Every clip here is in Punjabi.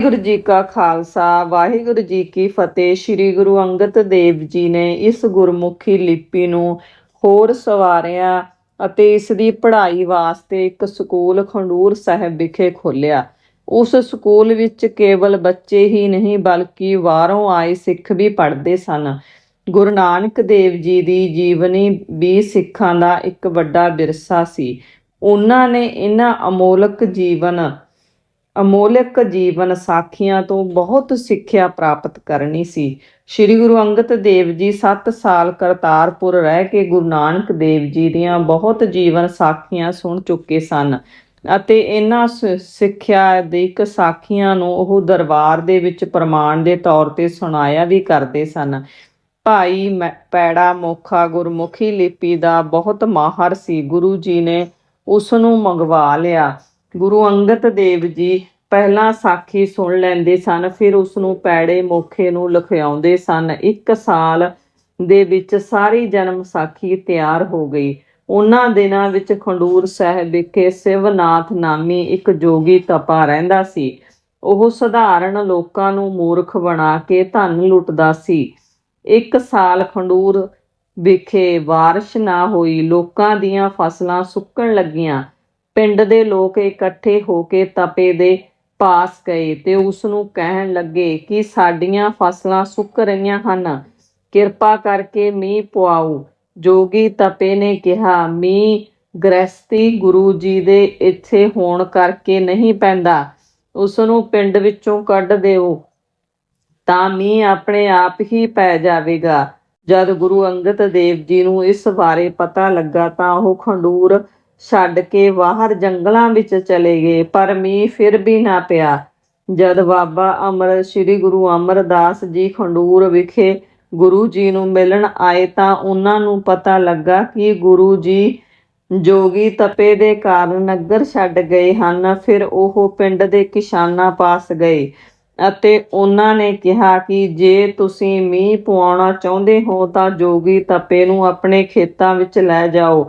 ਵਾਹਿਗੁਰੂ ਜੀ ਕਾ ਖਾਲਸਾ, ਵਾਹਿਗੁਰੂ ਜੀ ਕੀ ਫਤਿਹ। ਸ੍ਰੀ ਗੁਰੂ ਅੰਗਦ ਦੇਵ ਜੀ ਨੇ ਇਸ ਗੁਰਮੁਖੀ ਲਿਪੀ ਨੂੰ ਹੋਰ ਸਵਾਰਿਆ ਅਤੇ ਇਸ ਦੀ ਪੜ੍ਹਾਈ ਵਾਸਤੇ ਇੱਕ ਸਕੂਲ ਖੰਡੂਰ ਸਾਹਿਬ ਵਿਖੇ ਖੋਲ੍ਹਿਆ। ਉਸ ਸਕੂਲ ਵਿੱਚ ਕੇਵਲ ਬੱਚੇ ਹੀ ਨਹੀਂ, ਬਲਕਿ ਬਾਹਰੋਂ ਆਏ ਸਿੱਖ ਵੀ ਪੜ੍ਹਦੇ ਸਨ। ਗੁਰੂ ਨਾਨਕ ਦੇਵ ਜੀ ਦੀ ਜੀਵਨੀ ਵੀ ਸਿੱਖਾਂ ਦਾ ਇੱਕ ਵੱਡਾ ਵਿਰਸਾ ਸੀ। ਉਹਨਾਂ ਨੇ ਇਹਨਾਂ ਅਮੋਲਕ ਜੀਵਨ ਅਮੋਲਕ ਜੀਵਨ ਸਾਖੀਆਂ ਤੋਂ ਬਹੁਤ ਸਿੱਖਿਆ ਪ੍ਰਾਪਤ ਕਰਨੀ ਸੀ। ਸ੍ਰੀ ਗੁਰੂ ਅੰਗਦ ਦੇਵ ਜੀ 7 ਸਾਲ ਕਰਤਾਰਪੁਰ ਰਹਿ ਕੇ ਗੁਰੂ ਨਾਨਕ ਦੇਵ ਜੀ ਦੀਆਂ ਬਹੁਤ ਜੀਵਨ ਸਾਖੀਆਂ ਸੁਣ ਚੁੱਕੇ ਸਨ ਅਤੇ ਇਹਨਾਂ ਸ- ਸਿੱਖਿਆ ਦੇ ਇੱਕ ਸਾਖੀਆਂ ਨੂੰ ਉਹ ਦਰਬਾਰ ਦੇ ਵਿੱਚ ਪ੍ਰਮਾਣ ਦੇ ਤੌਰ ਤੇ ਸੁਣਾਇਆ ਵੀ ਕਰਦੇ ਸਨ। ਭਾਈ ਮੈ- ਪੈੜਾ ਮੋਖਾ ਗੁਰਮੁਖੀ ਲਿਪੀ ਦਾ ਬਹੁਤ ਮਾਹਰ ਸੀ। ਗੁਰੂ ਜੀ ਨੇ ਉਸ ਨੂੰ ਮੰਗਵਾ ਲਿਆ। ਗੁਰੂ ਅੰਗਦ ਦੇਵ ਜੀ ਪਹਿਲਾਂ ਸਾਖੀ ਸੁਣ ਲੈਂਦੇ ਸਨ, ਫਿਰ ਉਸ ਨੂੰ ਪੈੜੇ ਮੋਖੇ ਨੂੰ ਲਿਖਾਉਂਦੇ ਸਨ। ਇੱਕ ਸਾਲ ਦੇ ਵਿੱਚ ਸਾਰੀ ਜਨਮ ਸਾਖੀ ਤਿਆਰ ਹੋ ਗਈ। ਉਹਨਾਂ ਦਿਨਾਂ ਵਿੱਚ ਖੰਡੂਰ ਸਾਹਿਬ ਵਿਖੇ ਸਿਵਨਾਥ ਨਾਮੀ ਇੱਕ ਜੋਗੀ ਤਪਾ ਰਹਿੰਦਾ ਸੀ। ਉਹ ਸਧਾਰਨ ਲੋਕਾਂ ਨੂੰ ਮੂਰਖ ਬਣਾ ਕੇ ਧਨ ਲੁੱਟਦਾ ਸੀ। ਇੱਕ ਸਾਲ ਖੰਡੂਰ ਵਿਖੇ ਬਾਰਿਸ਼ ਨਾ ਹੋਈ, ਲੋਕਾਂ ਦੀਆਂ ਫਸਲਾਂ ਸੁੱਕਣ ਲੱਗੀਆਂ। ਪਿੰਡ ਦੇ ਲੋਕ ਇਕੱਠੇ ਹੋ ਕੇ ਤਪੇ ਦੇ ਪਾਸ ਗਏ ਤੇ ਉਸ ਨੂੰ ਕਹਿਣ ਲੱਗੇ ਕਿ ਸਾਡੀਆਂ ਫਸਲਾਂ ਸੁੱਕ ਰਹੀਆਂ ਹਨ, ਕਿਰਪਾ ਕਰਕੇ ਮੀਂਹ ਪਵਾਓ ਜੋਗੀ ਤਪੇ ਨੇ ਕਿਹਾ, ਮੀਂਹ ਗ੍ਰਸਤੀ ਗੁਰੂ ਜੀ ਦੇ ਇੱਥੇ ਹੋਣ ਕਰਕੇ ਨਹੀਂ ਪੈਂਦਾ। ਉਸ ਨੂੰ ਪਿੰਡ ਵਿੱਚੋਂ ਕੱਢ ਦਿਓ। ਤਾਂ ਮੀਂਹ ਆਪਣੇ ਆਪ ਹੀ ਪੈ ਜਾਵੇਗਾ। ਜਦ ਗੁਰੂ ਅੰਗਦ ਦੇਵ ਜੀ ਨੂੰ ਇਸ ਬਾਰੇ ਪਤਾ ਲੱਗਾ ਤਾਂ ਉਹ ਖੰਡੂਰ ਛੱਡ ਕੇ ਬਾਹਰ ਜੰਗਲਾਂ ਵਿੱਚ ਚਲੇ ਗਏ, ਪਰ ਮੀਂਹ ਫਿਰ ਵੀ ਨਾ ਪਿਆ। ਜਦ ਬਾਬਾ ਅਮਰ, ਸ੍ਰੀ ਗੁਰੂ ਅਮਰਦਾਸ ਜੀ ਖੰਡੂਰ ਵਿਖੇ ਗੁਰੂ ਜੀ ਨੂੰ ਮਿਲਣ ਆਏ ਤਾਂ ਉਹਨਾਂ ਨੂੰ ਪਤਾ ਲੱਗਾ ਕਿ ਗੁਰੂ ਜੀ ਜੋਗੀ ਤਪੇ ਦੇ ਕਾਰਨ ਨਗਰ ਛੱਡ ਗਏ ਹਨ। ਫਿਰ ਉਹ ਪਿੰਡ ਦੇ ਕਿਸਾਨਾਂ ਪਾਸ ਗਏ ਅਤੇ ਉਹਨਾਂ ਨੇ ਕਿਹਾ ਕਿ ਜੇ ਤੁਸੀਂ ਮੀਂਹ ਪਵਾਉਣਾ ਚਾਹੁੰਦੇ ਹੋ ਤਾਂ ਜੋਗੀ ਤਪੇ ਨੂੰ ਆਪਣੇ ਖੇਤਾਂ ਵਿੱਚ ਲੈ ਜਾਓ।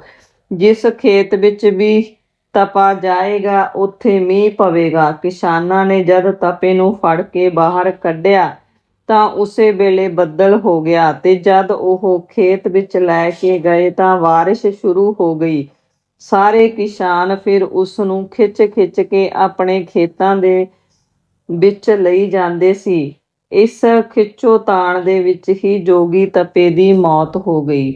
ਜਿਸ ਖੇਤ ਵਿੱਚ ਵੀ ਤਪਾ ਜਾਏਗਾ, ਉੱਥੇ ਮੀਂਹ ਪਵੇਗਾ। ਕਿਸਾਨਾਂ ਨੇ ਜਦ ਤਪੇ ਨੂੰ ਫੜ ਕੇ ਬਾਹਰ ਕੱਢਿਆ, ਤਾਂ ਉਸੇ ਵੇਲੇ ਬੱਦਲ ਹੋ ਗਿਆ ਤੇ ਜਦ ਉਹ ਖੇਤ ਵਿੱਚ ਲੈ ਕੇ ਗਏ ਤਾਂ ਬਾਰਿਸ਼ ਸ਼ੁਰੂ ਹੋ ਗਈ। ਸਾਰੇ ਕਿਸਾਨ ਫਿਰ ਉਸ ਨੂੰ ਖਿੱਚ-ਖਿੱਚ ਕੇ ਆਪਣੇ ਖੇਤਾਂ ਦੇ ਵਿੱਚ ਲਈ ਜਾਂਦੇ ਸੀ। ਇਸ ਖਿੱਚੋ ਤਾਣ ਦੇ ਵਿੱਚ ਹੀ ਜੋਗੀ ਤਪੇ ਦੀ ਮੌਤ ਹੋ ਗਈ।